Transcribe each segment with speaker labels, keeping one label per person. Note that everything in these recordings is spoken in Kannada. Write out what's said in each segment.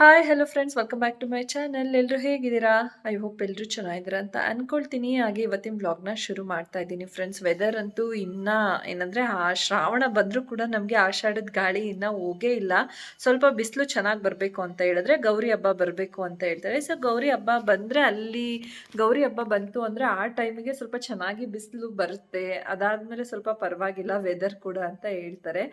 Speaker 1: Hi, hi hello friends welcome back to my channel ಎಲ್ಲರೂ ಹೇಗಿದ್ದೀರಾ? ಐ ಹೋಪ್ ಎಲ್ಲರೂ ಚೆನ್ನಾಗಿದ್ದೀರಾ ಅಂತ ಅನ್ಕೊಳ್ತೀನಿ. ಹಾಗೆ ಇವತ್ತಿನ ಬ್ಲಾಗ್ನ ಶುರು ಮಾಡ್ತಾ ಇದ್ದೀನಿ ಫ್ರೆಂಡ್ಸ್ ವೆದರ್ ಅಂತೂ ಇನ್ನೂ ಏನಂದರೆ, ಆ ಶ್ರಾವಣ ಬಂದರೂ ಕೂಡ ನಮಗೆ ಆಷಾಢದ ಗಾಳಿ ಇನ್ನೂ ಹೋಗೇ ಇಲ್ಲ. ಸ್ವಲ್ಪ ಬಿಸಿಲು ಚೆನ್ನಾಗಿ ಬರಬೇಕು ಅಂತ ಹೇಳಿದ್ರೆ ಗೌರಿ ಹಬ್ಬ ಬರಬೇಕು ಅಂತ ಹೇಳ್ತಾರೆ. ಸೊ ಗೌರಿ ಹಬ್ಬ ಬಂದರೆ ಅಲ್ಲಿ ಗೌರಿ ಹಬ್ಬ ಬಂತು ಅಂದರೆ ಆ ಟೈಮಿಗೆ ಸ್ವಲ್ಪ ಚೆನ್ನಾಗಿ ಬಿಸಿಲು ಬರುತ್ತೆ. ಅದಾದಮೇಲೆ ಸ್ವಲ್ಪ ಪರವಾಗಿಲ್ಲ ವೆದರ್ ಕೂಡ ಅಂತ ಹೇಳ್ತಾರೆ.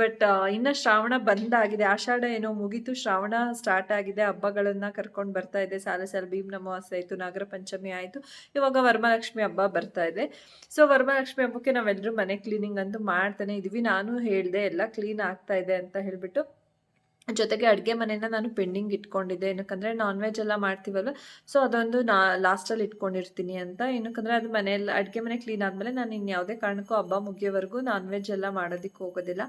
Speaker 1: ಬಟ್ ಇನ್ನು ಶ್ರಾವಣ ಬಂದಾಗಿದೆ. ಆಷಾಢ ಏನೋ ಮುಗೀತು. ಶ್ರಾವಣ ಸ್ಟಾರ್ಟ್ ಆಗಿದೆ, ಹಬ್ಬಗಳನ್ನ ಕರ್ಕೊಂಡು ಬರ್ತಾ ಇದೆ. ಸಾಲ ಸಾಲ ಭೀಮ್ ನಮವಾಸ ಆಯಿತು, ನಾಗರ ಪಂಚಮಿ ಆಯಿತು. ಇವಾಗ ವರಮಹಾಲಕ್ಷ್ಮಿ ಹಬ್ಬ ಬರ್ತಾ ಇದೆ. ಸೊ ವರಮಹಾಲಕ್ಷ್ಮಿ ಹಬ್ಬಕ್ಕೆ ನಾವೆಲ್ಲರೂ ಮನೆ ಕ್ಲೀನಿಂಗ್ ಅಂತೂ ಮಾಡ್ತಾನೆ ಇದೀವಿ. ನಾನು ಹೇಳಿದೆ ಎಲ್ಲ ಕ್ಲೀನ್ ಆಗ್ತಾ ಇದೆ ಅಂತ ಹೇಳಿಬಿಟ್ಟು ಜೊತೆಗೆ ಅಡುಗೆ ಮನೆನ ನಾನು ಪೆಂಡಿಂಗ್ ಇಟ್ಕೊಂಡಿದ್ದೆ. ಏನಕ್ಕಂದರೆ ನಾನ್ ವೆಜ್ ಎಲ್ಲ ಮಾಡ್ತೀವಲ್ವ? ಸೊ ಅದೊಂದು ನಾ ಲಾಸ್ಟಲ್ಲಿ ಇಟ್ಕೊಂಡಿರ್ತೀನಿ ಅಂತ. ಏನಕ್ಕಂದರೆ ಅದು ಮನೆಯಲ್ಲಿ ಅಡುಗೆ ಮನೆ ಕ್ಲೀನ್ ಆದಮೇಲೆ ನಾನು ಇನ್ನು ಯಾವುದೇ ಕಾರಣಕ್ಕೂ ಹಬ್ಬ ಮುಗಿಯೋವರೆಗೂ ನಾನ್ ವೆಜ್ ಎಲ್ಲ ಮಾಡೋದಕ್ಕೆ ಹೋಗೋದಿಲ್ಲ.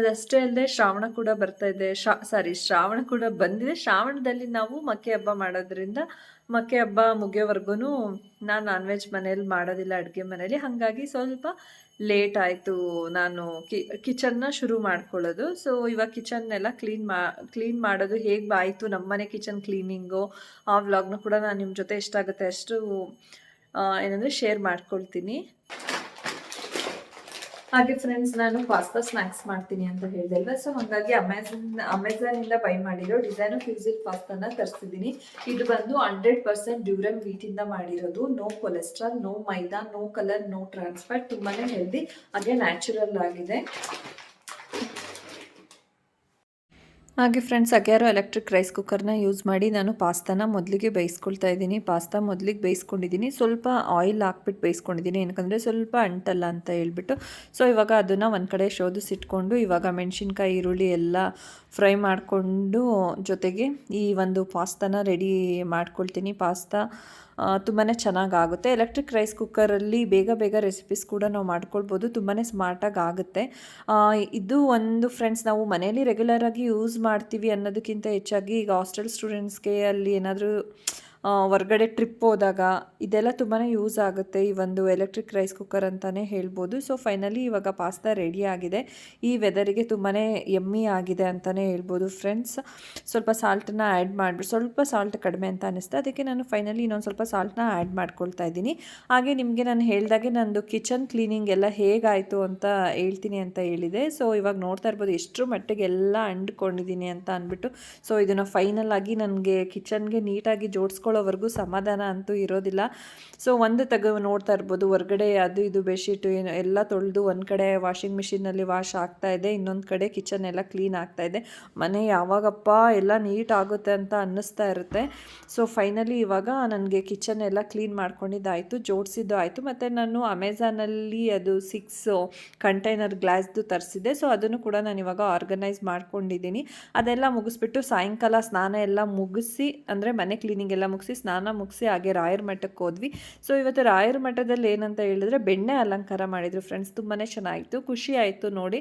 Speaker 1: ಅದಷ್ಟೇ ಅಲ್ಲದೆ ಶ್ರಾವಣ ಕೂಡ ಬರ್ತಾ ಇದೆ. ಸಾರಿ ಶ್ರಾವಣ ಕೂಡ ಬಂದಿದೆ. ಶ್ರಾವಣದಲ್ಲಿ ನಾವು ಮಕ್ಕೆ ಹಬ್ಬ ಮಾಡೋದ್ರಿಂದ ಮಕ್ಕೆ ಹಬ್ಬ ಮುಗಿಯೋವರೆಗೂ ನಾನು ನಾನ್ ವೆಜ್ ಮನೇಲಿ ಮಾಡೋದಿಲ್ಲ ಅಡುಗೆ ಮನೇಲಿ. ಹಾಗಾಗಿ ಸ್ವಲ್ಪ ಲೇಟ್ ಆಯಿತು, ನಾನು ಕಿ, ಕಿಚನ್ನ ಶುರು ಮಾಡ್ಕೊಳ್ಳೋದು. ಸೊ ಇವಾಗ ಕಿಚನ್ನೆಲ್ಲ ಕ್ಲೀನ್ ಮಾ, ಕ್ಲೀನ್ ಮಾಡೋದು ಹೇಗೆ ಆಯಿತು ನಮ್ಮನೆ ಕಿಚನ್ ಕ್ಲೀನಿಂಗು, ಆ ವ್ಲಾಗ್ನ ಕೂಡ ನಾನು ನಿಮ್ಮ ಜೊತೆ ಎಷ್ಟಾಗುತ್ತೆ ಅಷ್ಟು ಏನಂದರೆ ಶೇರ್ ಮಾಡ್ಕೊಳ್ತೀನಿ. ಹಾಗೆ ಫ್ರೆಂಡ್ಸ್ ನಾನು ಪಾಸ್ತಾ ಸ್ನ್ಯಾಕ್ಸ್ ಮಾಡ್ತೀನಿ ಅಂತ ಹೇಳಿದೆ ಅಲ್ವಾ ಸೊ ಹಾಗಾಗಿ ಅಮೆಝಾನ್ ಇಂದ ಬೈ ಮಾಡಿರೋ ಡಿಸೈನು ಫ್ಯೂಸಿಲ್ ಪಾಸ್ತಾನ ತರಿಸಿದ್ದೀನಿ. ಇದು ಬಂದು ಹಂಡ್ರೆಡ್ ಪರ್ಸೆಂಟ್ ಡ್ಯೂರಮ್ ಇಂದ ಮಾಡಿರೋದು. No cholesterol no maida no colour no transfer ತುಂಬಾನೇ ಹೆಲ್ದಿ ಹಾಗೆ ನ್ಯಾಚುರಲ್ ಆಗಿದೆ. ಹಾಗೆ ಫ್ರೆಂಡ್ಸ್ ಅಗ್ಯಾರೋ ಎಲೆಕ್ಟ್ರಿಕ್ ರೈಸ್ ಕುಕ್ಕರ್ನ ಯೂಸ್ ಮಾಡಿ ನಾನು ಪಾಸ್ತಾನ ಮೊದಲಿಗೆ ಬೇಯಿಸ್ಕೊಳ್ತಾ ಇದ್ದೀನಿ. ಪಾಸ್ತಾ ಮೊದಲಿಗೆ ಬೇಯಿಸ್ಕೊಂಡಿದ್ದೀನಿ. ಸ್ವಲ್ಪ ಆಯಿಲ್ ಹಾಕ್ಬಿಟ್ಟು ಬೇಯಿಸ್ಕೊಂಡಿದ್ದೀನಿ. ಏನಕ್ಕಂದರೆ ಸ್ವಲ್ಪ ಅಂಟಲ್ಲ ಅಂತ ಹೇಳ್ಬಿಟ್ಟು. ಸೊ ಇವಾಗ ಅದನ್ನು ಒಂದು ಕಡೆ ಶೋಧಿಸಿಟ್ಕೊಂಡು ಇವಾಗ ಮೆಣಸಿನ್ಕಾಯಿ, ಈರುಳ್ಳಿ ಎಲ್ಲ ಫ್ರೈ ಮಾಡಿಕೊಂಡು ಜೊತೆಗೆ ಈ ಒಂದು ಪಾಸ್ತಾನ ರೆಡಿ ಮಾಡ್ಕೊಳ್ತೀನಿ. ಪಾಸ್ತಾ ತುಂಬಾ ಚೆನ್ನಾಗಾಗುತ್ತೆ. ಎಲೆಕ್ಟ್ರಿಕ್ ರೈಸ್ ಕುಕ್ಕರಲ್ಲಿ ಬೇಗ ಬೇಗ ರೆಸಿಪೀಸ್ ಕೂಡ ನಾವು ಮಾಡ್ಕೊಳ್ಬೋದು. ತುಂಬಾ ಸ್ಮಾರ್ಟಾಗಿ ಆಗುತ್ತೆ. ಇದು ಒಂದು ಫ್ರೆಂಡ್ಸ್ ನಾವು ಮನೆಯಲ್ಲಿ ರೆಗ್ಯುಲರಾಗಿ ಯೂಸ್ ಮಾಡ್ತೀವಿ ಅನ್ನೋದಕ್ಕಿಂತ ಹೆಚ್ಚಾಗಿ ಈಗ ಹಾಸ್ಟೆಲ್ ಸ್ಟೂಡೆಂಟ್ಸ್ಗೆ ಅಲ್ಲಿ ಏನಾದರೂ ಹೊರ್ಗಡೆ ಟ್ರಿಪ್ ಹೋದಾಗ ಇದೆಲ್ಲ ತುಂಬಾ ಯೂಸ್ ಆಗುತ್ತೆ ಈ ಒಂದು ಎಲೆಕ್ಟ್ರಿಕ್ ರೈಸ್ ಕುಕ್ಕರ್ ಅಂತಲೇ ಹೇಳ್ಬೋದು. ಸೊ ಫೈನಲಿ ಇವಾಗ ಪಾಸ್ತಾ ರೆಡಿ ಆಗಿದೆ. ಈ ವೆದರಿಗೆ ತುಂಬಾ ಎಮ್ಮಿ ಆಗಿದೆ ಅಂತಲೇ ಹೇಳ್ಬೋದು ಫ್ರೆಂಡ್ಸ್ ಸ್ವಲ್ಪ ಸಾಲ್ಟನ್ನ ಆ್ಯಡ್ ಮಾಡಿಬಿಟ್ಟು ಸ್ವಲ್ಪ ಸಾಲ್ಟ್ ಕಡಿಮೆ ಅಂತ ಅನ್ನಿಸ್ತು ಅದಕ್ಕೆ ನಾನು ಫೈನಲಿ ಇನ್ನೊಂದು ಸ್ವಲ್ಪ ಸಾಲ್ಟನ್ನ ಆ್ಯಡ್ ಮಾಡ್ಕೊಳ್ತಾ ಇದ್ದೀನಿ. ಹಾಗೆ ನಿಮಗೆ ನಾನು ಹೇಳಿದಾಗೆ ನಂದು ಕಿಚನ್ ಕ್ಲೀನಿಂಗ್ ಎಲ್ಲ ಹೇಗಾಯಿತು ಅಂತ ಹೇಳ್ತೀನಿ ಅಂತ ಹೇಳಿದೆ. ಸೊ ಇವಾಗ ನೋಡ್ತಾ ಇರ್ಬೋದು ಎಷ್ಟು ಮಟ್ಟಿಗೆ ಎಲ್ಲ ಅಂಡ್ಕೊಂಡಿದ್ದೀನಿ ಅಂತ ಅಂದ್ಬಿಟ್ಟು ಸೊ ಇದನ್ನು ಫೈನಲ್ ಆಗಿ ನನಗೆ ಕಿಚನ್ಗೆ ನೀಟಾಗಿ ಜೋಡಿಸ್ಕೊಳ್ಳೋ ಹಾಕೊಳ್ಳೋವರೆಗೂ ಸಮಾಧಾನ ಅಂತೂ ಇರೋದಿಲ್ಲ. ಸೊ ಒಂದು ತಗ ನೋಡ್ತಾ ಇರ್ಬೋದು. ಹೊರಗಡೆ ಅದು ಇದು ಬೆಡ್ಶೀಟು ಏನು ಎಲ್ಲ ತೊಳೆದು ಒಂದು ಕಡೆ ವಾಷಿಂಗ್ ಮಿಷಿನಲ್ಲಿ ವಾಶ್ ಆಗ್ತಾ ಇದೆ. ಇನ್ನೊಂದು ಕಡೆ ಕಿಚನ್ ಎಲ್ಲ ಕ್ಲೀನ್ ಆಗ್ತಾ ಇದೆ. ಮನೆ ಯಾವಾಗಪ್ಪ ಎಲ್ಲ ನೀಟ್ ಆಗುತ್ತೆ ಅಂತ ಅನ್ನಿಸ್ತಾ ಇರುತ್ತೆ. ಸೊ ಫೈನಲಿ ಇವಾಗ ನನಗೆ ಕಿಚನ್ ಎಲ್ಲ ಕ್ಲೀನ್ ಮಾಡ್ಕೊಂಡಿದ್ದಾಯಿತು. ಜೋಡಿಸಿದ್ದು ಆಯಿತು. ಮತ್ತು ನಾನು ಅಮೆಝಾನಲ್ಲಿ ಅದು ಸಿಕ್ಸ್ ಕಂಟೈನರ್ ಗ್ಲಾಸ್ದು ತರಿಸಿದೆ ಸೊ ಅದನ್ನು ಕೂಡ ನಾನು ಇವಾಗ ಆರ್ಗನೈಸ್ ಮಾಡ್ಕೊಂಡಿದ್ದೀನಿ. ಅದೆಲ್ಲ ಮುಗಿಸ್ಬಿಟ್ಟು ಸಾಯಂಕಾಲ ಸ್ನಾನ ಎಲ್ಲ ಮುಗಿಸಿ, ಅಂದರೆ ಮನೆ ಕ್ಲೀನಿಂಗ್ ಎಲ್ಲ ಮುಗಿಸಿ, ಸ್ನಾನ ಮುಗಿಸಿ, ಹಾಗೆ ರಾಯರ ಮಠಕ್ಕೆ ಹೋದ್ವಿ. ಸೊ ಇವತ್ತು ರಾಯರ ಮಠದಲ್ಲಿ ಏನಂತ ಹೇಳಿದ್ರೆ ಬೆಣ್ಣೆ ಅಲಂಕಾರ ಮಾಡಿದರು ಫ್ರೆಂಡ್ಸ್ ತುಂಬಾ ಚೆನ್ನಾಗಿತ್ತು. ಖುಷಿ ಆಯಿತು ನೋಡಿ.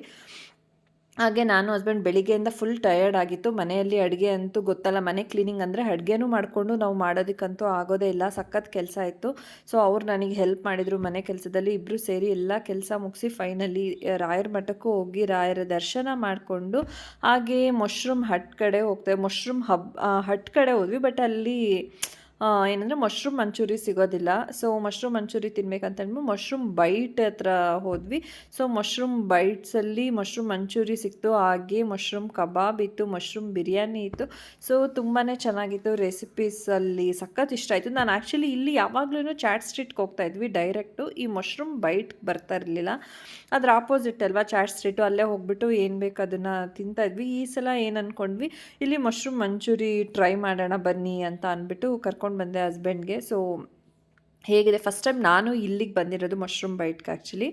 Speaker 1: ಹಾಗೆ ನಾನು ಹಸ್ಬೆಂಡ್ ಬೆಳಿಗ್ಗೆಯಿಂದ ಫುಲ್ ಟಯರ್ಡ್ ಆಗಿತ್ತು. ಮನೆಯಲ್ಲಿ ಅಡುಗೆ ಅಂತೂ ಗೊತ್ತಲ್ಲ. ಮನೆ ಕ್ಲೀನಿಂಗ್ ಅಂದರೆ ಅಡುಗೆನೂ ಮಾಡಿಕೊಂಡು ನಾವು ಮಾಡೋದಕ್ಕಂತೂ ಆಗೋದೇ ಇಲ್ಲ. ಸಖತ್ ಕೆಲಸ ಇತ್ತು. ಸೊ ಅವ್ರು ನನಗೆ ಹೆಲ್ಪ್ ಮಾಡಿದರು. ಮನೆ ಕೆಲಸದಲ್ಲಿ ಇಬ್ಬರು ಸೇರಿ ಎಲ್ಲ ಕೆಲಸ ಮುಗಿಸಿ ಫೈನಲಿ ರಾಯರ ಮಠಕ್ಕೂ ಹೋಗಿ ರಾಯರ ದರ್ಶನ ಮಾಡಿಕೊಂಡು ಹಾಗೆ ಮಶ್ರೂಮ್ ಹಟ್ ಕಡೆ ಹೋಗ್ತೇವೆ ಮಶ್ರೂಮ್ ಹಬ್ ಹಟ್ ಕಡೆ ಹೋದ್ವಿ. ಬಟ್ ಅಲ್ಲಿ ಏನಂದರೆ ಮಶ್ರೂಮ್ ಮಂಚೂರಿ ಸಿಗೋದಿಲ್ಲ. ಸೊ ಮಶ್ರೂಮ್ ಮಂಚೂರಿ ತಿನ್ಬೇಕಂತ ಅಂದ್ಬಿಟ್ಟು ಮಶ್ರೂಮ್ ಬೈಟ್ ಹತ್ರ ಹೋದ್ವಿ. ಸೊ ಮಶ್ರೂಮ್ ಬೈಟ್ಸಲ್ಲಿ ಮಶ್ರೂಮ್ ಮಂಚೂರಿ ಸಿಕ್ತು. ಹಾಗೆ ಮಶ್ರೂಮ್ ಕಬಾಬ್ ಇತ್ತು ಮಶ್ರೂಮ್ ಬಿರಿಯಾನಿ ಇತ್ತು. ಸೊ ತುಂಬಾ ಚೆನ್ನಾಗಿತ್ತು ರೆಸಿಪೀಸಲ್ಲಿ ಸಖತ್ ಇಷ್ಟ ಆಯಿತು. ನಾನು ಆ್ಯಕ್ಚುಲಿ ಇಲ್ಲಿ ಯಾವಾಗಲೂ ಚಾಟ್ ಸ್ಟ್ರೀಟ್ಗೆ ಹೋಗ್ತಾ ಇದ್ವಿ ಡೈರೆಕ್ಟು ಈ ಮಶ್ರೂಮ್ ಬೈಟ್ ಬರ್ತಾ ಇರಲಿಲ್ಲ. ಅದ್ರ ಆಪೋಸಿಟ್ ಅಲ್ವಾ ಚಾಟ್ ಸ್ಟ್ರೀಟು ಅಲ್ಲೇ ಹೋಗ್ಬಿಟ್ಟು ಏನು ಬೇಕು ಅದನ್ನು ತಿಂತಾ ಇದ್ವಿ. ಈ ಸಲ ಏನು ಅಂದ್ಕೊಂಡ್ವಿ ಇಲ್ಲಿ ಮಶ್ರೂಮ್ ಮಂಚೂರಿ ಟ್ರೈ ಮಾಡೋಣ ಬನ್ನಿ ಅಂತ ಅಂದ್ಬಿಟ್ಟು ಕರ್ಕೊಂಡು ಕರ್ಕೊಂಡು ಬಂದೆ ಹಸ್ಬೆಂಡ್ಗೆ ಸೊ ಹೇಗಿದೆ? ಫಸ್ಟ್ ಟೈಮ್ ನಾನು ಇಲ್ಲಿಗೆ ಬಂದಿರೋದು ಮಶ್ರೂಮ್ ಬೈಟ್ಗೆ ಆ್ಯಕ್ಚುಲಿ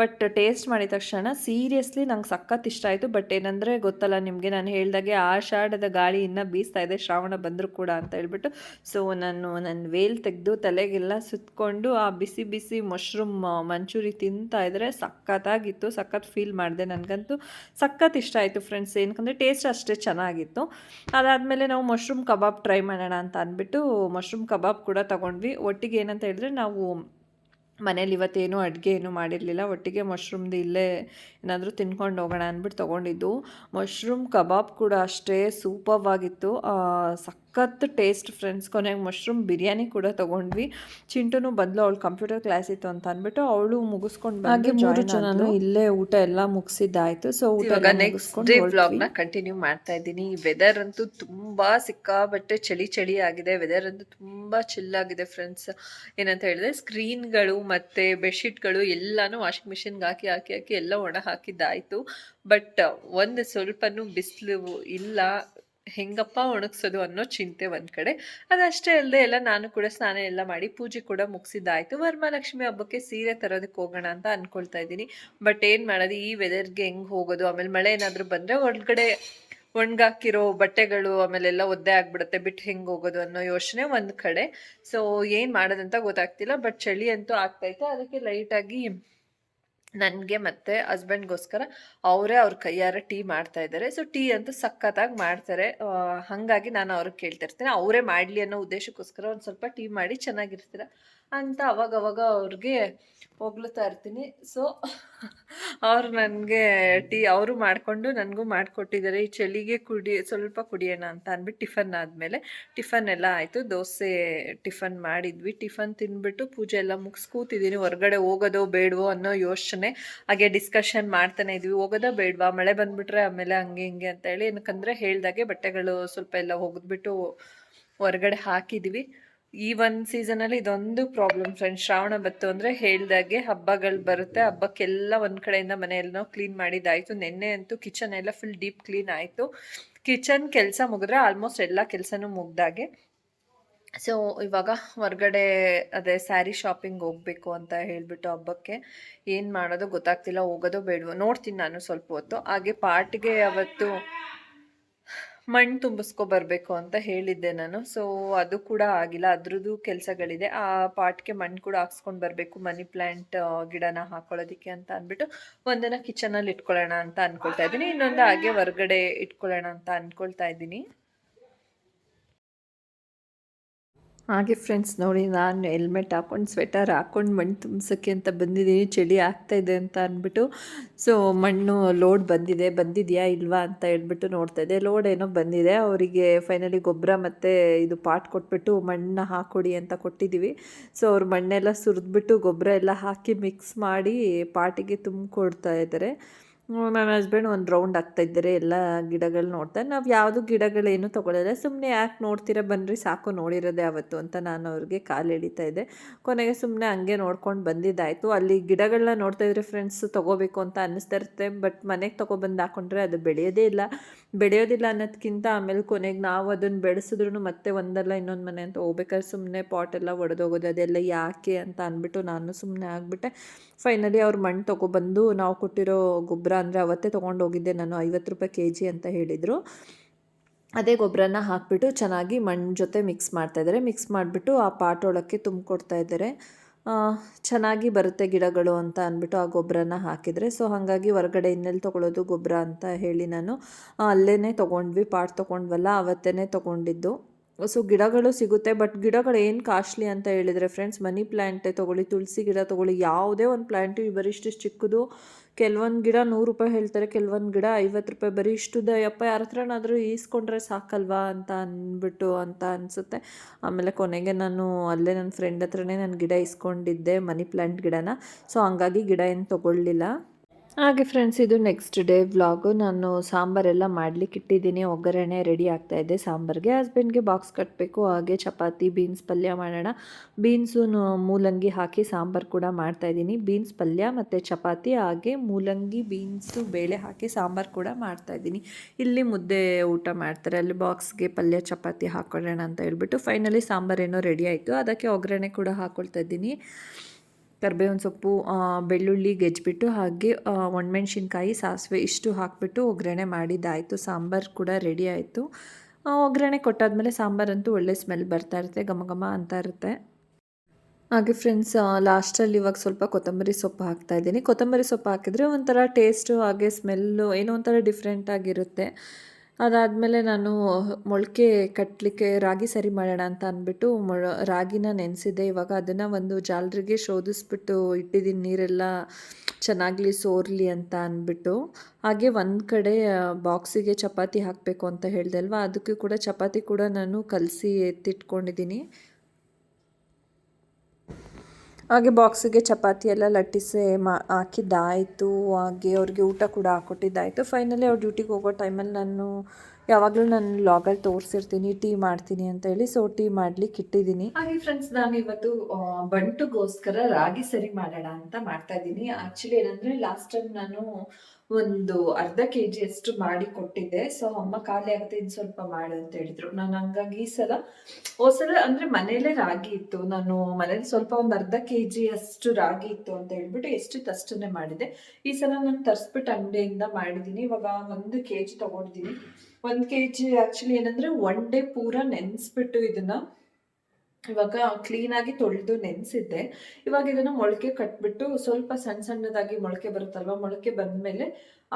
Speaker 1: ಬಟ್ ಟೇಸ್ಟ್ ಮಾಡಿದ ತಕ್ಷಣ ಸೀರಿಯಸ್ಲಿ ನಂಗೆ ಸಖತ್ ಇಷ್ಟ ಆಯಿತು. ಬಟ್ ಏನಂದರೆ ಗೊತ್ತಲ್ಲ, ನಿಮಗೆ ನಾನು ಹೇಳ್ದಾಗೆ ಆಷಾಢದ ಗಾಳಿ ಇನ್ನೂ ಬೀಸ್ತಾ ಇದೆ. ಶ್ರಾವಣ ಬಂದರೂ ಕೂಡ ಅಂತ ಹೇಳ್ಬಿಟ್ಟು. ಸೊ ನಾನು ನನ್ನ ವೇಲ್ ತೆಗೆದು ತಲೆಗೆಲ್ಲ ಸುತ್ತಕೊಂಡು ಆ ಬಿಸಿ ಬಿಸಿ ಮಶ್ರೂಮ್ ಮಂಚೂರಿ ತಿಂತಾ ಇದ್ರೆ ಸಖತ್ತಾಗಿತ್ತು. ಸಖತ್ ಫೀಲ್ ಮಾಡಿದೆ ನನಗಂತೂ. ಸಖತ್ ಇಷ್ಟ ಆಯಿತು ಫ್ರೆಂಡ್ಸ್ ಏನಕ್ಕಂದರೆ ಟೇಸ್ಟ್ ಅಷ್ಟೇ ಚೆನ್ನಾಗಿತ್ತು. ಅದಾದಮೇಲೆ ನಾವು ಮಶ್ರೂಮ್ ಕಬಾಬ್ ಟ್ರೈ ಮಾಡೋಣ ಅಂತ ಅಂದ್ಬಿಟ್ಟು ಮಶ್ರೂಮ್ ಕಬಾಬ್ ಕೂಡ ತಗೊಂಡ್ವಿ. ಒಟ್ಟಿಗೆ ಏನಂತ ಹೇಳಿದ್ರೆ ನಾವು ಮನೇಲಿ ಇವತ್ತೇನು ಅಡುಗೆ ಏನೂ ಮಾಡಿರಲಿಲ್ಲ. ಒಟ್ಟಿಗೆ ಮಶ್ರೂಮ್ದು ಇಲ್ಲೇ ಏನಾದರೂ ತಿನ್ಕೊಂಡು ಹೋಗೋಣ ಅಂದ್ಬಿಟ್ಟು ತೊಗೊಂಡಿದ್ದು. ಮಶ್ರೂಮ್ ಕಬಾಬ್ ಕೂಡ ಅಷ್ಟೇ ಸೂಪರ್ವಾಗಿತ್ತು. ಸಖತ್ ಟೇಸ್ಟ್ ಫ್ರೆಂಡ್ಸ್ ಕೊನೆಗೆ ಮಶ್ರೂಮ್ ಬಿರಿಯಾನಿ ಕೂಡ ತೊಗೊಂಡ್ವಿ. ಚಿಂಟುನು ಬದಲು ಅವಳು ಕಂಪ್ಯೂಟರ್ ಕ್ಲಾಸ್ ಇತ್ತು ಅಂತ ಅಂದ್ಬಿಟ್ಟು ಅವಳು ಮುಗಿಸ್ಕೊಂಡು ಹಾಗೆ ಮೂರು ಜನನು ಇಲ್ಲೇ ಊಟ ಎಲ್ಲ ಮುಗಿಸಿದ್ದಾಯ್ತು. ಸೊ ಊಟ
Speaker 2: ವ್ಲಾಗ್ನ ಕಂಟಿನ್ಯೂ ಮಾಡ್ತಾ ಇದ್ದೀನಿ. ಈ ವೆದರ್ ಅಂತೂ ತುಂಬಾ ಸಿಕ್ಕಾಬಟ್ಟೆ ಚಳಿ ಚಳಿ ಆಗಿದೆ. ವೆದರ್ ಅಂತೂ ತುಂಬಾ ಚಿಲ್ ಆಗಿದೆ ಫ್ರೆಂಡ್ಸ್ ಏನಂತ ಹೇಳಿದ್ರೆ ಸ್ಕ್ರೀನ್ಗಳು ಮತ್ತೆ ಬೆಡ್ಶೀಟ್ಗಳು ಎಲ್ಲಾನು ವಾಷಿಂಗ್ ಮಿಷಿನ್ಗೆ ಹಾಕಿ ಹಾಕಿ ಹಾಕಿ ಎಲ್ಲ ಒಣ ಹಾಕಿದ್ದಾಯ್ತು. ಬಟ್ ಒಂದು ಸ್ವಲ್ಪನೂ ಬಿಸಿಲು ಇಲ್ಲ. ಹೆಂಗಪ್ಪ ಒಣಗ್ಸೋದು ಅನ್ನೋ ಚಿಂತೆ ಒಂದ್ ಕಡೆ. ಅದಷ್ಟೇ ಅಲ್ಲದೆ ಎಲ್ಲ ನಾನು ಕೂಡ ಸ್ನಾನ ಎಲ್ಲ ಮಾಡಿ ಪೂಜೆ ಕೂಡ ಮುಗಿಸಿದ್ದಾಯಿತು. ವರಮಹಾಲಕ್ಷ್ಮಿ ಹಬ್ಬಕ್ಕೆ ಸೀರೆ ತರೋದಕ್ಕೆ ಹೋಗೋಣ ಅಂತ ಅನ್ಕೊಳ್ತಾ ಇದ್ದೀನಿ. ಬಟ್ ಏನ್ ಮಾಡೋದು, ಈ ವೆದರ್ಗೆ ಹೆಂಗ್ ಹೋಗೋದು, ಆಮೇಲೆ ಮಳೆ ಏನಾದರೂ ಬಂದ್ರೆ ಒಳಗಡೆ ಒಣಗಾಕಿರೋ ಬಟ್ಟೆಗಳು ಆಮೇಲೆಲ್ಲ ಒದ್ದೆ ಆಗ್ಬಿಡುತ್ತೆ ಬಿಟ್ಟು ಹೆಂಗ್ ಹೋಗೋದು ಅನ್ನೋ ಯೋಚನೆ ಒಂದ್ ಕಡೆ. ಸೊ ಏನ್ ಮಾಡೋದಂತ ಗೊತ್ತಾಗ್ತಿಲ್ಲ, ಬಟ್ ಚಳಿ ಅಂತೂ ಆಗ್ತೈತೆ ಅದಕ್ಕೆ ಲೈಟಾಗಿ ನನಗೆ ಮತ್ತೆ ಹಸ್ಬೆಂಡ್ಗೋಸ್ಕರ ಅವರೇ ಅವ್ರ ಕೈಯಾರೆ ಟೀ ಮಾಡ್ತಾ ಇದ್ದಾರೆ. ಸೊ ಟೀ ಅಂತೂ ಸಖತ್ತಾಗಿ ಮಾಡ್ತಾರೆ. ಹಾಗಾಗಿ ನಾನು ಅವ್ರಿಗೆ ಕೇಳ್ತಿರ್ತೀನಿ ಅವರೇ ಮಾಡಲಿ ಅನ್ನೋ ಉದ್ದೇಶಕ್ಕೋಸ್ಕರ ಒಂದು ಸ್ವಲ್ಪ ಟೀ ಮಾಡಿ ಚೆನ್ನಾಗಿರ್ತೀರ? ಅಂತ ಅವಾಗವಾಗ ಅವಾಗ ಅವ್ರಿಗೆ ಹೊಗಳ್ತಾ ಇರ್ತೀನಿ. ಸೊ ಅವ್ರು ನನಗೆ ಟೀ ಅವರು ಮಾಡಿಕೊಂಡು ನನಗೂ ಮಾಡಿಕೊಟ್ಟಿದ್ದಾರೆ. ಈ ಚಳಿಗೆ ಕುಡಿ, ಸ್ವಲ್ಪ ಕುಡಿಯೋಣ ಅಂತ ಅಂದ್ಬಿಟ್ಟು ಟಿಫನ್ ಆದಮೇಲೆ ಟಿಫನ್ ಎಲ್ಲ ಆಯಿತು. ದೋಸೆ ಟಿಫನ್ ಮಾಡಿದ್ವಿ. ಟಿಫನ್ ತಿನ್ಬಿಟ್ಟು ಪೂಜೆ ಎಲ್ಲ ಮುಗಿಸ್, ಕೂತಿದ್ದೀನಿ. ಹೊರಗಡೆ ಹೋಗೋದೋ ಬೇಡವೋ ಅನ್ನೋ ಯೋಚನೆ ಹಾಗೆ ಡಿಸ್ಕಷನ್ ಮಾಡ್ತಾನೆ ಇದ್ವಿ. ಹೋಗೋದೋ ಬೇಡವಾ? ಮಳೆ ಬಂದುಬಿಟ್ರೆ ಆಮೇಲೆ ಹಂಗೆ ಹಿಂಗೆ ಅಂತ ಹೇಳಿ. ಏನಕ್ಕಂದ್ರೆ ಹೇಳ್ದಾಗೆ ಬಟ್ಟೆಗಳು ಸ್ವಲ್ಪ ಎಲ್ಲ ಒಗೆದ್ಬಿಟ್ಟು ಹೊರಗಡೆ ಹಾಕಿದ್ವಿ. ಈ ಒಂದು ಸೀಸನಲ್ಲಿ ಇದೊಂದು ಪ್ರಾಬ್ಲಮ್ ಫ್ರೆಂಡ್ಸ್ ಶ್ರಾವಣ ಬತ್ತು ಅಂದರೆ ಹೇಳ್ದಾಗೆ ಹಬ್ಬಗಳು ಬರುತ್ತೆ. ಹಬ್ಬಕ್ಕೆಲ್ಲ ಒಂದು ಕಡೆಯಿಂದ ಮನೆಯೆಲ್ಲ ಕ್ಲೀನ್ ಮಾಡಿದ್ದಾಯಿತು ನಿನ್ನೆ ಅಂತೂ ಕಿಚನ್ ಎಲ್ಲ ಫುಲ್ ಡೀಪ್ ಕ್ಲೀನ್ ಆಯಿತು. ಕಿಚನ್ ಕೆಲಸ ಮುಗಿದ್ರೆ ಆಲ್ಮೋಸ್ಟ್ ಎಲ್ಲ ಕೆಲಸನೂ ಮುಗ್ದಾಗೆ. ಸೊ ಇವಾಗ ಹೊರಗಡೆ ಅದೇ ಸ್ಯಾರಿ ಶಾಪಿಂಗ್ ಹೋಗಬೇಕು ಅಂತ ಹೇಳಿಬಿಟ್ಟು ಹಬ್ಬಕ್ಕೆ ಏನು ಮಾಡೋದು ಗೊತ್ತಾಗ್ತಿಲ್ಲ. ಹೋಗೋದು ಬೇಡವೋ. ನೋಡ್ತೀನಿ ನಾನು ಸ್ವಲ್ಪ ಹೊತ್ತು. ಹಾಗೆ ಪಾರ್ಟಿಗೆ ಅವತ್ತು ಮಣ್ಣು ತುಂಬಿಸ್ಕೊ ಬರಬೇಕು ಅಂತ ಹೇಳಿದ್ದೆ ನಾನು. ಸೊ ಅದು ಕೂಡ ಆಗಿಲ್ಲ. ಅದ್ರದ್ದು ಕೆಲಸಗಳಿದೆ. ಆ ಪಾಟ್ಗೆ ಮಣ್ಣು ಕೂಡ ಹಾಕ್ಸ್ಕೊಂಡು ಬರಬೇಕು. ಮನಿ ಪ್ಲ್ಯಾಂಟ್ ಗಿಡನ ಹಾಕೊಳ್ಳೋದಕ್ಕೆ ಅಂತ ಅಂದ್ಬಿಟ್ಟು ಒಂದನ್ನು ಕಿಚನಲ್ಲಿ ಇಟ್ಕೊಳ್ಳೋಣ ಅಂತ ಅನ್ಕೊಳ್ತಾ ಇದ್ದೀನಿ. ಇನ್ನೊಂದು ಹಾಗೆ ಹೊರಗಡೆ ಇಟ್ಕೊಳ್ಳೋಣ ಅಂತ ಅಂದ್ಕೊಳ್ತಾ ಇದ್ದೀನಿ.
Speaker 1: ಹಾಗೆ ಫ್ರೆಂಡ್ಸ್ ನೋಡಿ ನಾನು ಹೆಲ್ಮೆಟ್ ಹಾಕ್ಕೊಂಡು ಸ್ವೆಟರ್ ಹಾಕ್ಕೊಂಡು ಮಣ್ಣು ತುಂಬಿಸೋಕ್ಕೆ ಅಂತ ಬಂದಿದ್ದೀನಿ ಚಳಿ ಆಗ್ತಾಯಿದೆ ಅಂತ ಅಂದ್ಬಿಟ್ಟು ಸೊ ಮಣ್ಣು ಲೋಡ್ ಬಂದಿದೆ, ಬಂದಿದೆಯಾ ಇಲ್ವಾ ಅಂತ ಹೇಳ್ಬಿಟ್ಟು ನೋಡ್ತಾ ಇದ್ದೆ. ಲೋಡ್ ಏನೋ ಬಂದಿದೆ, ಅವರಿಗೆ ಫೈನಲಿ ಗೊಬ್ಬರ ಮತ್ತು ಇದು ಪಾಟ್ ಕೊಟ್ಬಿಟ್ಟು ಮಣ್ಣು ಹಾಕ್ಕೊಡಿ ಅಂತ ಕೊಟ್ಟಿದ್ದೀವಿ ಸೊ ಅವ್ರು ಮಣ್ಣೆಲ್ಲ ಸುರಿದ್ಬಿಟ್ಟು ಗೊಬ್ಬರ ಎಲ್ಲ ಹಾಕಿ ಮಿಕ್ಸ್ ಮಾಡಿ ಪಾಟಿಗೆ ತುಂಬಿಕೊಡ್ತಾ ಇದ್ದಾರೆ ನನ್ನ ಹಸ್ಬೆಂಡ್ ಒಂದು ರೌಂಡ್ ಆಗ್ತಾ ಇದ್ದಾರೆ, ಎಲ್ಲ ಗಿಡಗಳು ನೋಡ್ತಾ, ನಾವು ಯಾವುದು ಗಿಡಗಳೇನು ತೊಗೊಳ್ಳಲ್ಲ ಸುಮ್ಮನೆ ಯಾಕೆ ನೋಡ್ತೀರಾ ಬನ್ನಿರಿ ಸಾಕು ನೋಡಿರೋದೆ ಅವತ್ತು ಅಂತ ನಾನು ಅವ್ರಿಗೆ ಕಾಲು ಎಳಿತಾ ಇದ್ದೆ. ಕೊನೆಗೆ ಸುಮ್ಮನೆ ಹಂಗೆ ನೋಡ್ಕೊಂಡು ಬಂದಿದ್ದಾಯಿತು. ಅಲ್ಲಿ ಗಿಡಗಳನ್ನ ನೋಡ್ತಾ ಇದ್ರೆ ಫ್ರೆಂಡ್ಸ್ ತೊಗೋಬೇಕು ಅಂತ ಅನ್ನಿಸ್ತಾ ಇರುತ್ತೆ ಬಟ್ ಮನೆಗೆ ತೊಗೊಬಂದು ಹಾಕೊಂಡ್ರೆ ಅದು ಬೆಳೆಯೋದೇ ಇಲ್ಲ. ಬೆಳೆಯೋದಿಲ್ಲ ಅನ್ನೋದಕ್ಕಿಂತ ಆಮೇಲೆ ಕೊನೆಗೆ ನಾವು ಅದನ್ನು ಬೆಳೆಸಿದ್ರು ಮತ್ತೆ ಒಂದಲ್ಲ ಇನ್ನೊಂದು ಮನೆ ಅಂತ ಹೋಗ್ಬೇಕಾದ್ರೆ ಸುಮ್ಮನೆ ಪಾಟ್ ಪಾಟೆಲ್ಲ ಒಡೆದೋಗೋದು ಅದೆಲ್ಲ ಯಾಕೆ ಅಂತ ಅಂದ್ಬಿಟ್ಟು ನಾನು ಸುಮ್ಮನೆ ಆಗಿಬಿಟ್ಟೆ. ಫೈನಲಿ ಅವ್ರು ಮಣ್ಣು ತೊಗೊಬಂದು ನಾವು ಕೊಟ್ಟಿರೋ ಗೊಬ್ಬರ ಅಂದರೆ ಅವತ್ತೇ ತೊಗೊಂಡು ಹೋಗಿದ್ದೆ ನಾನು ಐವತ್ತು ರೂಪಾಯಿ ಕೆ ಜಿ ಅಂತ ಹೇಳಿದರು. ಅದೇ ಗೊಬ್ಬರನ ಹಾಕಿಬಿಟ್ಟು ಚೆನ್ನಾಗಿ ಮಣ್ಣು ಜೊತೆ ಮಿಕ್ಸ್ ಮಾಡ್ತಾಯಿದ್ದಾರೆ ಮಿಕ್ಸ್ ಮಾಡಿಬಿಟ್ಟು ಆ ಪಾಟ್ ಒಳಕ್ಕೆ ತುಂಬಿಕೊಡ್ತಾ ಚೆನ್ನಾಗಿ ಬರುತ್ತೆ ಗಿಡಗಳು ಅಂತ ಅಂದ್ಬಿಟ್ಟು ಆ ಗೊಬ್ಬರನ ಹಾಕಿದರೆ. ಸೊ ಹಾಗಾಗಿ ಹೊರಗಡೆ ಇನ್ನೆಲ್ಲಿ ತೊಗೊಳೋದು ಗೊಬ್ಬರ ಅಂತ ಹೇಳಿ ನಾನು ಅಲ್ಲೇ ತೊಗೊಂಡ್ವಿ. ಪಾಟ್ ತೊಗೊಂಡ್ವಲ್ಲ ಅವತ್ತೇ ತೊಗೊಂಡಿದ್ದು. ಸೊ ಗಿಡಗಳು ಸಿಗುತ್ತೆ ಬಟ್ ಗಿಡಗಳು ಏನು ಕಾಸ್ಟ್ಲಿ ಅಂತ ಹೇಳಿದರೆ ಫ್ರೆಂಡ್ಸ್ ಮನಿ ಪ್ಲ್ಯಾಂಟೇ ತೊಗೊಳ್ಳಿ, ತುಳಸಿ ಗಿಡ ತೊಗೊಳ್ಳಿ, ಯಾವುದೇ ಒಂದು ಪ್ಲ್ಯಾಂಟು ಇಷ್ಟು ಚಿಕ್ಕದು ಕೆಲವೊಂದು ಗಿಡ ನೂರು ರೂಪಾಯಿ ಹೇಳ್ತಾರೆ, ಕೆಲವೊಂದು ಗಿಡ ಐವತ್ತು ರೂಪಾಯಿ. ಬರೀ ಇಷ್ಟು ದಯಪ್ಪ ಯಾರ ಹತ್ರನಾದರೂ ಈಸ್ಕೊಂಡ್ರೆ ಸಾಕಲ್ವಾ ಅಂತ ಅಂದ್ಬಿಟ್ಟು ಅಂತ ಅನಿಸುತ್ತೆ. ಆಮೇಲೆ ಕೊನೆಗೆ ನಾನು ಅಲ್ಲೇ ನನ್ನ ಫ್ರೆಂಡ್ ಹತ್ರನೇ ನಾನು ಗಿಡ ಇಸ್ಕೊಂಡಿದ್ದೆ ಮನಿ ಪ್ಲ್ಯಾಂಟ್ ಗಿಡನ. ಸೊ ಹಂಗಾಗಿ ಗಿಡ ಏನು ತೊಗೊಳ್ಳಿಲ್ಲ. ಹಾಗೆ ಫ್ರೆಂಡ್ಸ್ ಇದು ನೆಕ್ಸ್ಟ್ ಡೇ ವ್ಲಾಗು ನಾನು ಸಾಂಬಾರೆಲ್ಲ ಮಾಡ್ಲಿಕ್ಕೆ ಇಟ್ಟಿದ್ದೀನಿ. ಒಗ್ಗರಣೆ ರೆಡಿ ಆಗ್ತಾ ಇದೆ ಸಾಂಬಾರ್ಗೆ. ಹಸ್ಬೆಂಡ್ಗೆ ಬಾಕ್ಸ್ ಕಟ್ಟಬೇಕು ಹಾಗೆ ಚಪಾತಿ ಬೀನ್ಸ್ ಪಲ್ಯ ಮಾಡೋಣ. ಬೀನ್ಸು ಮೂಲಂಗಿ ಹಾಕಿ ಸಾಂಬಾರು ಕೂಡ ಮಾಡ್ತಾ ಇದ್ದೀನಿ. ಬೀನ್ಸ್ ಪಲ್ಯ ಮತ್ತು ಚಪಾತಿ, ಹಾಗೆ ಮೂಲಂಗಿ ಬೀನ್ಸು ಬೇಳೆ ಹಾಕಿ ಸಾಂಬಾರು ಕೂಡ ಮಾಡ್ತಾ ಇದ್ದೀನಿ. ಇಲ್ಲಿ ಮುದ್ದೆ ಊಟ ಮಾಡ್ತಾರೆ. ಅಲ್ಲಿ ಬಾಕ್ಸ್ಗೆ ಪಲ್ಯ, ಚಪಾತಿ ಹಾಕೊಳ್ಳೋಣ ಅಂತ ಹೇಳ್ಬಿಟ್ಟು ಫೈನಲಿ ಸಾಂಬಾರೇನೋ ರೆಡಿ ಆಯಿತು. ಅದಕ್ಕೆ ಒಗ್ಗರಣೆ ಕೂಡ ಹಾಕ್ಕೊಳ್ತಾ ಇದ್ದೀನಿ. ಕರ್ಬೇವಿನ ಸೊಪ್ಪು ಬೆಳ್ಳುಳ್ಳಿ ಗೆಜ್ಬಿಟ್ಟು ಹಾಗೆ ಒಣಮೆಣ್ಸಿನ್ಕಾಯಿ, ಸಾಸಿವೆ ಇಷ್ಟು ಹಾಕಿಬಿಟ್ಟು ಒಗ್ಗರಣೆ ಮಾಡಿದ್ದಾಯಿತು. ಸಾಂಬಾರು ಕೂಡ ರೆಡಿ ಆಯಿತು. ಒಗ್ಗರಣೆ ಕೊಟ್ಟಾದ್ಮೇಲೆ ಸಾಂಬಾರಂತೂ ಒಳ್ಳೆ ಸ್ಮೆಲ್ ಬರ್ತಾ ಇರುತ್ತೆ, ಘಮ ಘಮ ಅಂತ ಇರುತ್ತೆ. ಹಾಗೆ ಫ್ರೆಂಡ್ಸ್ ಲಾಸ್ಟಲ್ಲಿ ಇವಾಗ ಸ್ವಲ್ಪ ಕೊತ್ತಂಬರಿ ಸೊಪ್ಪು ಹಾಕ್ತಾ ಇದ್ದೀನಿ. ಕೊತ್ತಂಬರಿ ಸೊಪ್ಪು ಹಾಕಿದರೆ ಒಂಥರ ಟೇಸ್ಟು, ಹಾಗೆ ಸ್ಮೆಲ್ಲು ಏನೋ ಒಂಥರ ಡಿಫ್ರೆಂಟ್ ಆಗಿರುತ್ತೆ. ಅದಾದಮೇಲೆ ನಾನು ಮೊಳಕೆ ಕಟ್ಟಲಿಕ್ಕೆ ರಾಗಿ ಸರಿ ಮಾಡೋಣ ಅಂತ ಅಂದ್ಬಿಟ್ಟು ಮೊಳ ರಾಗಿನ ನೆನೆಸಿದೆ ಇವಾಗ ಅದನ್ನು ಒಂದು ಜಾಲರಿಗೆ ಶೋಧಿಸ್ಬಿಟ್ಟು ಇಟ್ಟಿದ್ದೀನಿ. ನೀರೆಲ್ಲ ಚೆನ್ನಾಗಲಿ ಸೋರಲಿ ಅಂತ ಅಂದ್ಬಿಟ್ಟು. ಹಾಗೆ ಒಂದು ಕಡೆ ಬಾಕ್ಸಿಗೆ ಚಪಾತಿ ಹಾಕಬೇಕು ಅಂತ ಹೇಳಿದೆ ಅಲ್ವಾ? ಅದಕ್ಕೂ ಕೂಡ ಚಪಾತಿ ಕೂಡ ನಾನು ಕಲಸಿ ಎತ್ತಿಟ್ಕೊಂಡಿದ್ದೀನಿ. ಹಾಗೆ ಬಾಕ್ಸಿಗೆ ಚಪಾತಿ ಎಲ್ಲ ಲಟ್ಟಿಸಿ ಮಾ, ಹಾಕಿದ್ದಾಯಿತು. ಹಾಗೆ ಅವ್ರಿಗೆ ಊಟ ಕೂಡ ಹಾಕ್ಕೊಟ್ಟಿದ್ದಾಯಿತು ಫೈನಲಿ ಅವ್ರು ಡ್ಯೂಟಿಗೆ ಹೋಗೋ ಟೈಮಲ್ಲಿ ನಾನು ಯಾವಾಗಲೂ ನಾನು ಲಾಗಲ್ಲಿ ತೋರಿಸಿರ್ತೀನಿ ಟೀ ಮಾಡ್ತೀನಿ ಅಂತ ಹೇಳಿ ಸೊ ಟೀ ಮಾಡ್ಲಿಕ್ಕೆ ಇಟ್ಟಿದ್ದೀನಿ. ಹಾಗೆ ಫ್ರೆಂಡ್ಸ್ ನಾನು ಇವತ್ತು ಬಂಟುಗೋಸ್ಕರ ರಾಗಿ ಸರಿ ಮಾಡೋಣ ಅಂತ ಮಾಡ್ತಾ ಇದ್ದೀನಿ. ಆ್ಯಕ್ಚುಲಿ ಏನಂದರೆ ಲಾಸ್ಟ್ ಟೈಮ್ ನಾನು ಒಂದು ಅರ್ಧ ಕೆ ಜಿ ಅಷ್ಟು ಮಾಡಿ ಕೊಟ್ಟಿದ್ದೆ. ಸೊ ಅಮ್ಮ ಖಾಲಿ ಆಗುತ್ತೆ ಇನ್ನು ಸ್ವಲ್ಪ ಮಾಡು ಅಂತ ಹೇಳಿದ್ರು. ನಾನು ಹಂಗಾಗಿ ಈ ಸಲ ಹೋದ್ಸಲ ಅಂದ್ರೆ ಮನೇಲೆ ರಾಗಿ ಇತ್ತು. ನಾನು ಮನೇಲಿ ಸ್ವಲ್ಪ ಒಂದು ಅರ್ಧ ಕೆ ಜಿ ಅಷ್ಟು ರಾಗಿ ಇತ್ತು ಅಂತ ಹೇಳ್ಬಿಟ್ಟು ಎಷ್ಟು ತಷ್ಟನ್ನೇ ಮಾಡಿದೆ ಈ ಸಲ ನಾನು ತರಿಸ್ಬಿಟ್ಟು ಅಂಗಡಿಯಿಂದ ಮಾಡಿದ್ದೀನಿ ಇವಾಗ ಒಂದು ಕೆ ಜಿ ತಗೊಂಡಿದ್ದೀನಿ ಒಂದು ಕೆ ಜಿ ಆ್ಯಕ್ಚುಲಿ ಏನಂದ್ರೆ ಒನ್ ಡೇ ಪೂರ ನೆನೆಸ್ಬಿಟ್ಟು ಇದನ್ನ ಇವಾಗ ಕ್ಲೀನಾಗಿ ತೊಳೆದು ನೆನೆಸಿದ್ದೆ. ಇವಾಗ ಇದನ್ನು ಮೊಳಕೆ ಕಟ್ಬಿಟ್ಟು ಸ್ವಲ್ಪ ಸಣ್ಣ ಸಣ್ಣದಾಗಿ ಮೊಳಕೆ ಬರುತ್ತಲ್ವ, ಮೊಳಕೆ ಬಂದಮೇಲೆ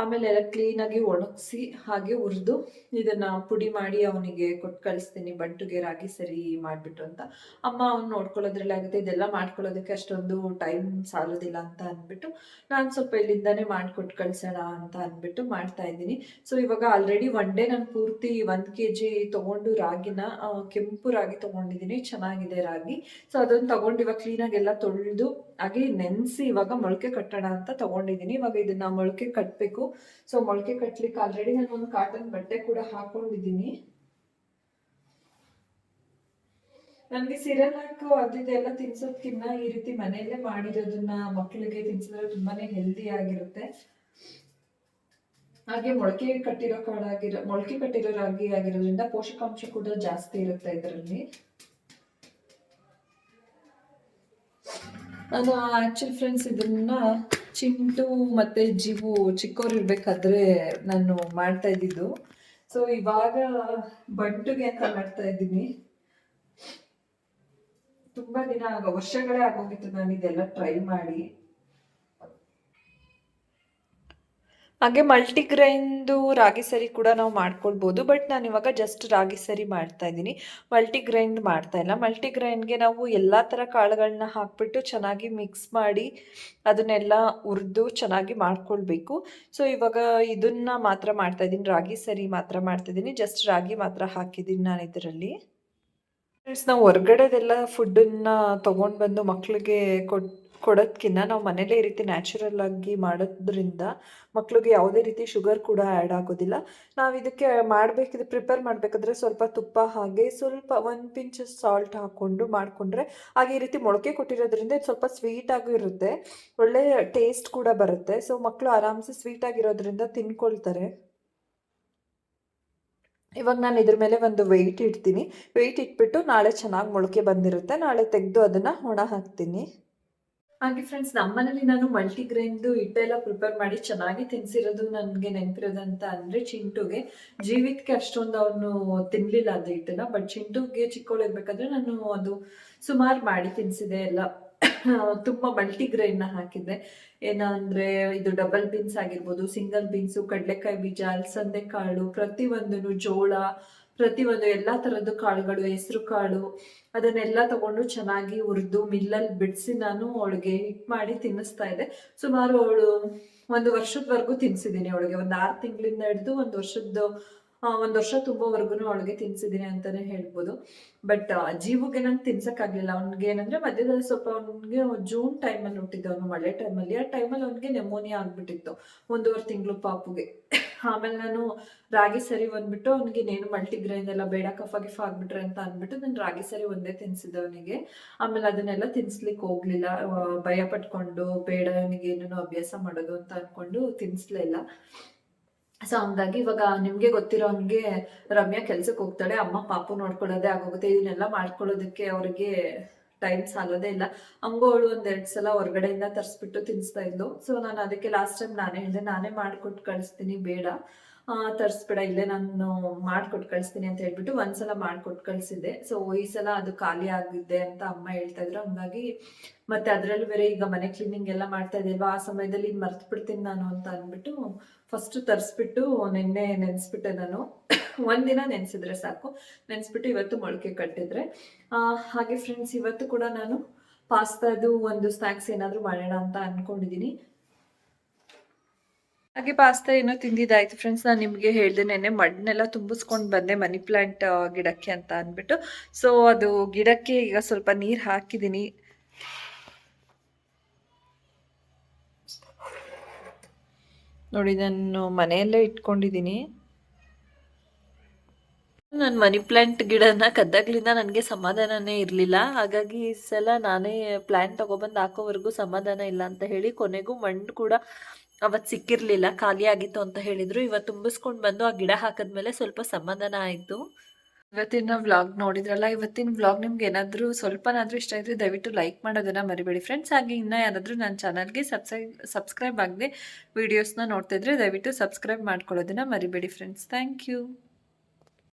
Speaker 1: ಆಮೇಲೆ ಎಲ್ಲ ಕ್ಲೀನಾಗಿ ಒಣಗಿಸಿ ಹಾಗೆ ಹುರಿದು ಇದನ್ನ ಪುಡಿ ಮಾಡಿ ಅವನಿಗೆ ಕೊಟ್ಟು ಕಳಿಸ್ತೀನಿ, ಬಂಟುಗೆ ರಾಗಿ ಸರಿ ಮಾಡಿಬಿಟ್ಟು ಅಂತ. ಅಮ್ಮ ಅವ್ನು ನೋಡ್ಕೊಳ್ಳೋದ್ರಲ್ಲಿ ಆಗುತ್ತೆ, ಇದೆಲ್ಲ ಮಾಡ್ಕೊಳ್ಳೋದಕ್ಕೆ ಅಷ್ಟೊಂದು ಟೈಮ್ ಸಾಲೋದಿಲ್ಲ ಅಂತ ಅಂದ್ಬಿಟ್ಟು ನಾನು ಸ್ವಲ್ಪ ಇಲ್ಲಿಂದಾನೇ ಮಾಡಿಕೊಟ್ಟು ಕಳ್ಸೋಣ ಅಂತ ಅಂದ್ಬಿಟ್ಟು ಮಾಡ್ತಾ ಇದ್ದೀನಿ. ಸೊ ಇವಾಗ ಆಲ್ರೆಡಿ ಒನ್ ಡೇ ನಾನು ಪೂರ್ತಿ ಒಂದು ಕೆ ಜಿ ತೊಗೊಂಡು ರಾಗಿನ ಕೆಂಪು ರಾಗಿ ತೊಗೊಂಡಿದ್ದೀನಿ, ಚೆನ್ನಾಗಿದೆ ರಾಗಿ. ಸೊ ಅದನ್ನು ತೊಗೊಂಡು ಇವಾಗ ಕ್ಲೀನಾಗಿ ಎಲ್ಲ ತೊಳೆದು ಹಾಗೆ ನೆನೆಸಿ ಇವಾಗ ಮೊಳಕೆ ಕಟ್ಟೋಣ ಅಂತ ತೊಗೊಂಡಿದ್ದೀನಿ. ಇವಾಗ ಇದನ್ನ ಮೊಳಕೆ ಕಟ್ಟಬೇಕು ಸೊ ಮೊಳಕೆ ಕಟ್ಲಿಕ್ಕೆ ಆಲ್ರೆಡಿ ನಾನು ಒಂದು ಕಾಟನ್ ಬಟ್ಟೆ ಕೂಡ ಹಾಕೊಂಡಿದ್ದೀನಿ. ನನಗೆ ಸಿರಲಾಕ್ ಅದು ಇದೆಲ್ಲ ತಿನ್ಸೋದ್ಕಿನ್ನ ಈ ರೀತಿ ಮನೆಯಲ್ಲೇ ಮಾಡಿರೋದನ್ನ ಮಕ್ಕಳಿಗೆ ತಿನ್ಸಿದ್ರೆ ತುಂಬಾನೇ ಹೆಲ್ದಿ ಆಗಿರುತ್ತೆ. ಹಾಗೆ ಮೊಳಕೆ ಕಟ್ಟಿರೋ ಕಾಳಾಗಿರೋ ಮೊಳಕೆ ಕಟ್ಟಿರೋ ರಾಗಿ ಆಗಿರೋದ್ರಿಂದ ಪೋಷಕಾಂಶ ಕೂಡ ಜಾಸ್ತಿ ಇರುತ್ತೆ ಇದರಲ್ಲಿ. ನಾನು ಆಕ್ಚುಲಿ ಫ್ರೆಂಡ್ಸ್ ಇದನ್ನ ಚಿಂಟು ಮತ್ತೆ ಜೀವು ಚಿಕ್ಕವ್ರು ಇರ್ಬೇಕಾದ್ರೆ ನಾನು ಮಾಡ್ತಾ ಇದ್ದಿದ್ದು. ಸೊ ಇವಾಗ ಬಂಟುಗೆ ಅಂತ ಮಾಡ್ತಾ ಇದ್ದೀನಿ. ತುಂಬಾ ದಿನ ಆಗ, ವರ್ಷಗಳೇ ಆಗೋಗಿತ್ತು ನಾನು ಇದೆಲ್ಲ ಟ್ರೈ ಮಾಡಿ. ಹಾಗೆ ಮಲ್ಟಿಗ್ರೈನ್ದು ರಾಗಿ ಸರಿ ಕೂಡ ನಾವು ಮಾಡ್ಕೊಳ್ಬೋದು, ಬಟ್ ನಾನು ಇವಾಗ ಜಸ್ಟ್ ರಾಗಿ ಸರಿ ಮಾಡ್ತಾ ಇದ್ದೀನಿ. ಮಲ್ಟಿಗ್ರೈನ್ ಮಾಡ್ತಾ ಇಲ್ಲ. ಮಲ್ಟಿಗ್ರೈನ್ಗೆ ನಾವು ಎಲ್ಲ ಥರ ಕಾಳುಗಳನ್ನ ಹಾಕ್ಬಿಟ್ಟು ಚೆನ್ನಾಗಿ ಮಿಕ್ಸ್ ಮಾಡಿ ಅದನ್ನೆಲ್ಲ ಹುರಿದು ಚೆನ್ನಾಗಿ ಮಾಡ್ಕೊಳ್ಬೇಕು. ಸೊ ಇವಾಗ ಇದನ್ನ ಮಾತ್ರ ಮಾಡ್ತಾ ಇದ್ದೀನಿ. ರಾಗಿ ಸರಿ ಮಾತ್ರ ಮಾಡ್ತಾ ಇದ್ದೀನಿ. ಜಸ್ಟ್ ರಾಗಿ ಮಾತ್ರ ಹಾಕಿದ್ದೀನಿ ನಾನು ಇದರಲ್ಲಿ. ಫ್ರೆಂಡ್ಸ್ ನಾವು ಹೊರ್ಗಡೆದೆಲ್ಲ ಫುಡ್ಡನ್ನು ತೊಗೊಂಡು ಬಂದು ಮಕ್ಕಳಿಗೆ ಕೊಡ್ ಕೊಡೋದ್ಕಿಂತ ನಾವು ಮನೇಲೇ ಈ ರೀತಿ ನ್ಯಾಚುರಲ್ ಆಗಿ ಮಾಡೋದ್ರಿಂದ ಮಕ್ಳಿಗೆ ಯಾವುದೇ ರೀತಿ ಶುಗರ್ ಕೂಡ ಆ್ಯಡ್ ಆಗೋದಿಲ್ಲ. ನಾವು ಇದಕ್ಕೆ ಮಾಡಬೇಕಿದ್ರೆ ಪ್ರಿಪೇರ್ ಮಾಡಬೇಕಾದ್ರೆ ಸ್ವಲ್ಪ ತುಪ್ಪ ಹಾಗೆ ಸ್ವಲ್ಪ ಒಂದು ಪಿಂಚ್ ಸಾಲ್ಟ್ ಹಾಕ್ಕೊಂಡು ಮಾಡಿಕೊಂಡ್ರೆ ಹಾಗೆ ಈ ರೀತಿ ಮೊಳಕೆ ಕೊಟ್ಟಿರೋದ್ರಿಂದ ಇದು ಸ್ವಲ್ಪ ಸ್ವೀಟಾಗೂ ಇರುತ್ತೆ. ಒಳ್ಳೆ ಟೇಸ್ಟ್ ಕೂಡ ಬರುತ್ತೆ. ಸೊ ಮಕ್ಕಳು ಆರಾಮ್ಸೆ ಸ್ವೀಟ್ ಆಗಿರೋದ್ರಿಂದ ತಿನ್ಕೊಳ್ತಾರೆ. ಇವಾಗ ನಾನು ಇದ್ರ ಮೇಲೆ ಒಂದು ವೆಯ್ಟ್ ಇಡ್ತೀನಿ. ವೆಯ್ಟ್ ಇಟ್ಬಿಟ್ಟು ನಾಳೆ ಚೆನ್ನಾಗಿ ಮೊಳಕೆ ಬಂದಿರುತ್ತೆ. ನಾಳೆ ತೆಗೆದು ಅದನ್ನು ಒಣ ಹಾಕ್ತೀನಿ. ಹಾಗೆ ಫ್ರೆಂಡ್ಸ್ ನಮ್ಮನೇಲಿ ನಾನು ಮಲ್ಟಿಗ್ರೈನ್ದು ಹಿಟ್ಟೆಲ್ಲ ಪ್ರಿಪೇರ್ ಮಾಡಿ ಚೆನ್ನಾಗಿ ತಿನ್ಸಿರೋದು ನನಗೆ ನೆನಪಿರೋದಂತ ಅಂದರೆ ಚಿಂಟುಗೆ. ಜೀವಿತಕ್ಕೆ ಅಷ್ಟೊಂದು ಅವನು ತಿನ್ನಲಿಲ್ಲ ಅದು ಹಿಟ್ಟನ್ನ ಬಟ್ ಚಿಂಟುಗೆ ಚಿಕ್ಕವಳು ಇರ್ಬೇಕಾದ್ರೆ ನಾನು ಅದು ಸುಮಾರು ಮಾಡಿ ತಿನ್ಸಿದೆ ಎಲ್ಲ. ತುಂಬ ಮಲ್ಟಿಗ್ರೈನ್ನ ಹಾಕಿದ್ದೆ. ಏನಂದ್ರೆ ಇದು ಡಬಲ್ ಬೀನ್ಸ್ ಆಗಿರ್ಬೋದು ಸಿಂಗಲ್ ಬೀನ್ಸು ಕಡಲೆಕಾಯಿ ಬೀಜ ಅಲಸಂದೆ ಕಾಳು ಪ್ರತಿಯೊಂದನ್ನು ಜೋಳ ಪ್ರತಿಯೊಂದು ಎಲ್ಲ ಥರದ್ದು ಕಾಳುಗಳು, ಹೆಸರು ಕಾಳು, ಅದನ್ನೆಲ್ಲ ತಗೊಂಡು ಚೆನ್ನಾಗಿ ಹುರಿದು ಮಿಲ್ಲಲ್ಲಿ ಬಿಡಿಸಿ ನಾನು ಅವಳಿಗೆ ಹಿಟ್ ಮಾಡಿ ತಿನ್ನಿಸ್ತಾ ಇದ್ದೆ. ಸುಮಾರು ಅವಳು ಒಂದು ವರ್ಷದವರೆಗೂ ತಿನ್ಸಿದ್ದೀನಿ ಅವಳಿಗೆ. ಒಂದು ಆರು ತಿಂಗಳಿಂದ ಹಿಡಿದು ಒಂದು ವರ್ಷದ ಒಂದು ವರ್ಷ ತುಂಬಾವರೆಗೂ ಅವಳಿಗೆ ತಿನ್ಸಿದ್ದೀನಿ ಅಂತಾನೆ ಹೇಳ್ಬೋದು. ಬಟ್ ಜೀವಕ್ಕೆ ನಂಗೆ ತಿನ್ಸಕ್ಕಾಗ್ಲಿಲ್ಲ. ಅವ್ನಿಗೆ ಏನಂದ್ರೆ ಮಧ್ಯದಲ್ಲಿ ಸ್ವಲ್ಪ ಅವ್ನಿಗೆ ಜೂನ್ ಟೈಮಲ್ಲಿ ಹುಟ್ಟಿದ್ದು. ಅವನು ಮಳೆ ಟೈಮಲ್ಲಿ ಆ ಟೈಮಲ್ಲಿ ಅವ್ನಿಗೆ ನೆಮೋನಿಯಾ ಆಗ್ಬಿಟ್ಟಿತ್ತು. ಒಂದೂವರೆ ತಿಂಗಳು ಪಾಪುಗೆ. ಆಮೇಲೆ ನಾನು ರಾಗಿ ಸರಿ ಬಂದ್ಬಿಟ್ಟು ಅವ್ನಿಗೆ ಇನ್ನೇನು ಮಲ್ಟಿಗ್ರೈನ್ ಎಲ್ಲ ಬೇಡ, ಕಫ ಗಿಫ ಆಗ್ಬಿಟ್ರೆ ಅಂತ ಅಂದ್ಬಿಟ್ಟು ನಾನು ರಾಗಿ ಸರಿ ಒಂದೇ ತಿನ್ಸಿದ್ದೆ ಅವನಿಗೆ. ಆಮೇಲೆ ಅದನ್ನೆಲ್ಲ ತಿನ್ಸ್ಲಿಕ್ಕೆ ಹೋಗ್ಲಿಲ್ಲ. ಭಯ ಪಟ್ಕೊಂಡು ಬೇಡ ಅವನಿಗೆ ಏನೇನೋ ಅಭ್ಯಾಸ ಮಾಡೋದು ಅಂತ ಅನ್ಕೊಂಡು ತಿನ್ಸ್ಲೇ ಇಲ್ಲ. ಸೊ ಹಂಗಾಗಿ ಇವಾಗ ನಿಮ್ಗೆ ಗೊತ್ತಿರೋ ಹಂಗೆ ರಮ್ಯಾ ಕೆಲ್ಸಕ್ಕೆ ಹೋಗ್ತಾಳೆ. ಅಮ್ಮ ಪಾಪು ನೋಡ್ಕೊಳ್ಳೋದೇ ಆಗೋಗುತ್ತೆ. ಇದನ್ನೆಲ್ಲ ಮಾಡ್ಕೊಳ್ಳೋದಕ್ಕೆ ಅವ್ರಿಗೆ ಟೈಮ್ ಸಾಲೋದೇ ಇಲ್ಲ. ಹಂಗೂ ಅವಳು ಒಂದೆರಡು ಸಲ ಹೊರಗಡೆಯಿಂದ ತರಿಸ್ಬಿಟ್ಟು ತಿನ್ಸ್ತಾ ಇದ್ಲು. ಸೊ ನಾನು ಅದಕ್ಕೆ ಲಾಸ್ಟ್ ಟೈಮ್ ನಾನೇ ಹೇಳಿದೆ, ನಾನೇ ಮಾಡಿಕೊಟ್ಟು ಕಳಿಸ್ತೀನಿ, ಬೇಡ.
Speaker 3: ತರಿಸ್ಬೇಡ, ಇಲ್ಲೇ ನಾನು ಮಾಡ್ಕೊಟ್ಟು ಕಳಿಸ್ತೀನಿ ಅಂತ ಹೇಳ್ಬಿಟ್ಟು ಒಂದ್ಸಲ ಮಾಡ್ಕೊಟ್ಟು ಕಳಿಸಿದ್ದೆ. ಸೊ ಈ ಸಲ ಅದು ಖಾಲಿ ಆಗಿದೆ ಅಂತ ಅಮ್ಮ ಹೇಳ್ತಾ ಇದ್ರು. ಹಂಗಾಗಿ ಮತ್ತೆ ಅದರಲ್ಲೂ ಬೇರೆ ಈಗ ಮನೆ ಕ್ಲೀನಿಂಗ್ ಎಲ್ಲ ಮಾಡ್ತಾ ಇದ್ದೀಲ್ವಾ? ಆ ಸಮಯದಲ್ಲಿ ಮರ್ತು ಬಿಡ್ತೀನಿ ನಾನು ಅಂತ ಅಂದ್ಬಿಟ್ಟು ಫಸ್ಟ್ ತರಿಸ್ಬಿಟ್ಟು ನಿನ್ನೆ ನೆನೆಸ್ಬಿಟ್ಟೆ ನಾನು. ಒಂದಿನ ನೆನೆಸಿದ್ರೆ ಸಾಕು. ನೆನೆಸ್ಬಿಟ್ಟು ಇವತ್ತು ಮೊಳಕೆ ಕಟ್ಟಿದ್ರೆ. ಹಾಗೆ ಫ್ರೆಂಡ್ಸ್ ಇವತ್ತು ಕೂಡ ನಾನು ಪಾಸ್ತಾದು ಒಂದು ಸ್ನ್ಯಾಕ್ಸ್ ಏನಾದರೂ ಮಾಡೋಣ ಅಂತ ಅನ್ಕೊಂಡಿದ್ದೀನಿ
Speaker 1: ಹಾಗೆ ಪಾಸ್ತಾ ಏನೋ ತಿಂದಿದ್ದಾಯ್ತು ಫ್ರೆಂಡ್ಸ್ ನಾನು ನಿಮಗೆ ಹೇಳಿದೆ ನೆನ್ನೆ ಮಣ್ಣೆಲ್ಲ ತುಂಬಿಸ್ಕೊಂಡು ಬಂದೆ ಮನಿ ಪ್ಲ್ಯಾಂಟ್ ಗಿಡಕ್ಕೆ ಅಂತ ಅಂದ್ಬಿಟ್ಟು. ಸೊ ಅದು ಗಿಡಕ್ಕೆ ಈಗ ಸ್ವಲ್ಪ ನೀರು ಹಾಕಿದ್ದೀನಿ ನೋಡಿ ನಾನು ಮನೆಯಲ್ಲೇ ಇಟ್ಕೊಂಡಿದ್ದೀನಿ. ನನ್ನ ಮನಿ ಪ್ಲಾಂಟ್ ಗಿಡನ ಕದ್ದಾಗ್ಲಿಂದ ನನಗೆ ಸಮಾಧಾನನೇ ಇರಲಿಲ್ಲ. ಹಾಗಾಗಿ ಈ ಸಲ ನಾನೇ ಪ್ಲ್ಯಾಂಟ್ ತೊಗೊಬಂದು ಹಾಕೋವರೆಗೂ ಸಮಾಧಾನ ಇಲ್ಲ ಅಂತ ಹೇಳಿ ಕೊನೆಗೂ ಮಣ್ಣು ಕೂಡ ಅವತ್ತು ಸಿಕ್ಕಿರಲಿಲ್ಲ, ಖಾಲಿ ಆಗಿತ್ತು ಅಂತ ಹೇಳಿದರು. ಇವತ್ತು ತುಂಬಿಸ್ಕೊಂಡು ಬಂದು ಆ ಗಿಡ ಹಾಕಿದ್ಮೇಲೆ ಸ್ವಲ್ಪ ಸಮಾಧಾನ ಆಯಿತು. ಇವತ್ತಿನ ವ್ಲಾಗ್ ನೋಡಿದ್ರಲ್ಲ, ಇವತ್ತಿನ ವ್ಲಾಗ್ ನಿಮ್ಗೆ ಏನಾದರೂ ಸ್ವಲ್ಪನಾದರೂ ಇಷ್ಟ ಇದ್ದರೆ ದಯವಿಟ್ಟು ಲೈಕ್ ಮಾಡೋದನ್ನು ಮರಿಬೇಡಿ. ಫ್ರೆಂಡ್ಸ್ ಹಾಗೆ ಇನ್ನೂ ಯಾರಾದರೂ ನನ್ನ ಚಾನಲ್ಗೆ ಸಬ್ಸ್ಕ್ರೈಬ್ ಸಬ್ಸ್ಕ್ರೈಬ್ ಆಗದೆ ವೀಡಿಯೋಸ್ನ ನೋಡ್ತಿದ್ರೆ ದಯವಿಟ್ಟು ಸಬ್ಸ್ಕ್ರೈಬ್ ಮಾಡ್ಕೊಳ್ಳೋದನ್ನು ಮರಿಬೇಡಿ ಫ್ರೆಂಡ್ಸ್ ಥ್ಯಾಂಕ್ ಯು